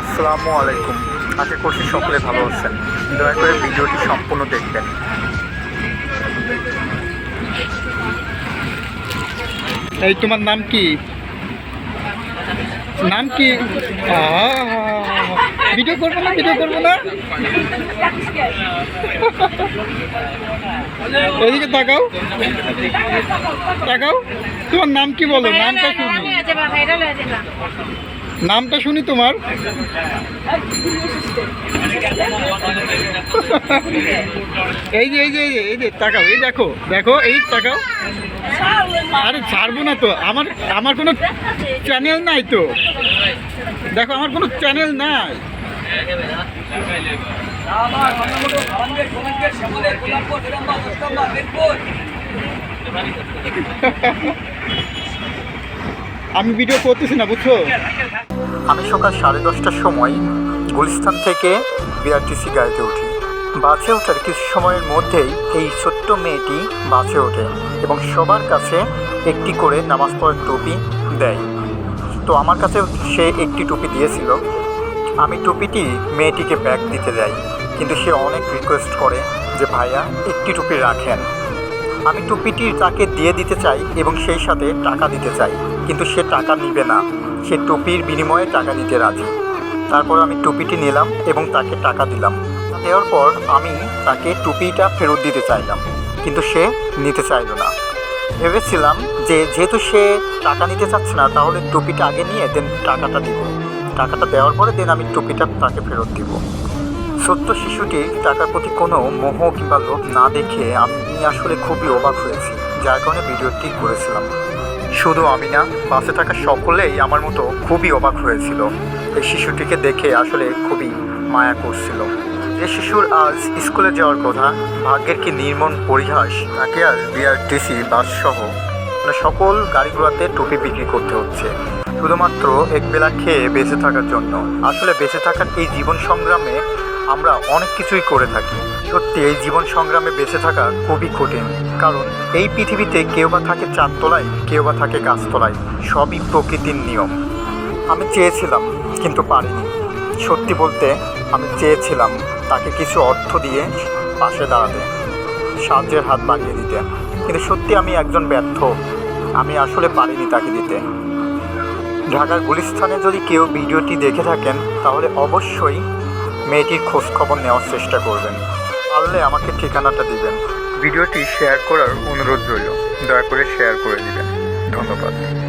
আসসালামু আলাইকুম। আশা করছি সকলে ভালো আছেন। দয়া করে ভিডিওটি সম্পূর্ণ দেখবেন। এই তোমার নাম কি? নাম কি? ভিডিও করব না, ভিডিও করব না? এদিকে তাকাও। তাকাও। তোমার নাম কি বলো? নামটা শুনি। নামটা শুনি তোমার। এই যে এই যে এই যে এই যে, তাকাও, এই দেখো দেখো, এই তাকাও। আরে ছাড়বো না তো, আমার আমার কোনো চ্যানেল নাই তো। দেখো, আমার কোনো চ্যানেল নাই। আমি ভিডিও করতেছি না, বুঝছ? আমি সকাল সাড়ে দশটার সময় গুলিস্তান থেকে বিআরটিসি গাড়িতে উঠি। বাসে ওঠার কিছু সময়ের মধ্যেই এই ছোট্ট মেয়েটি বাসে ওঠে এবং সবার কাছে একটি করে নামাজ পড়ার টুপি দেয়। তো আমার কাছে সে একটি টুপি দিয়েছিল। আমি টুপিটি মেয়েটিকে ব্যাগ দিতে যাই, কিন্তু সে অনেক রিকোয়েস্ট করে যে, ভাইয়া, একটি টুপি রাখেন। আমি টুপিটি তাকে দিয়ে দিতে চাই এবং সেই সাথে টাকা দিতে চাই। কিন্তু সে টাকা নিবে না। সে টুপির বিনিময়ে টাকা দিতে রাজি। তারপর আমি টুপিটি নিলাম এবং তাকে টাকা দিলাম। দেওয়ার পর আমি তাকে টুপিটা ফেরত দিতে চাইলাম, কিন্তু সে নিতে চাইলো না। ভেবেছিলাম যে যেহেতু সে টাকা নিতে চাচ্ছে না, তাহলে টুপিটা আগে নিয়ে দেন টাকাটা দিব। টাকাটা দেওয়ার পরে দেন আমি টুপিটা তাকে ফেরত দিব। সত্য শিশুটি টাকার প্রতি কোনো মোহ কিংবা লোভ না দেখে আমি আসলে খুবই অবাক হয়েছি। যার কারণে ভিডিওটি করেছিলাম। শুধু আমি না, বাসে থাকা সকলেই আমার মতো খুবই অবাক হয়েছিল। এই শিশুটিকে দেখে আসলে খুবই মায়া করছিল যে শিশুর আজ স্কুলে যাওয়ার কথা, ভাগ্যের কি নির্মম পরিহাস, তাকে আজ বিআরটিসি বাস সহ সকল গাড়িগুলোতে টুপি বিক্রি করতে হচ্ছে। শুধুমাত্র একবেলা খেয়ে বেঁচে থাকার জন্য। আসলে বেঁচে থাকার এই জীবন সংগ্রামে আমরা অনেক কিছুই করে থাকি। সত্যি, এই জীবন সংগ্রামে বেঁচে থাকা খুবই কঠিন। কারণ, এই পৃথিবীতে কেউ বা থাকে চারতলায়, কেউ বা থাকে গাছতলায়। সবই প্রকৃতির নিয়ম। আমি চেয়েছিলাম, কিন্তু পারিনি। সত্যি বলতে, আমি চেয়েছিলাম তাকে কিছু অর্থ দিয়ে পাশে দাঁড়াতে, সাহায্যের হাত বাড়িয়ে দিতে। কিন্তু সত্যি আমি একজন ব্যর্থ। আমি আসলে পারিনি তাকে দিতে। ঢাকার গুলিস্থানে যদি কেউ ভিডিওটি দেখে থাকেন, তাহলে অবশ্যই মেয়েটির খোঁজখবর নেওয়ার চেষ্টা করবেন। পারলে আমাকে ঠিকানাটা দিবেন। ভিডিওটি শেয়ার করার অনুরোধ রইল। দয়া করে শেয়ার করে দিবেন। ধন্যবাদ।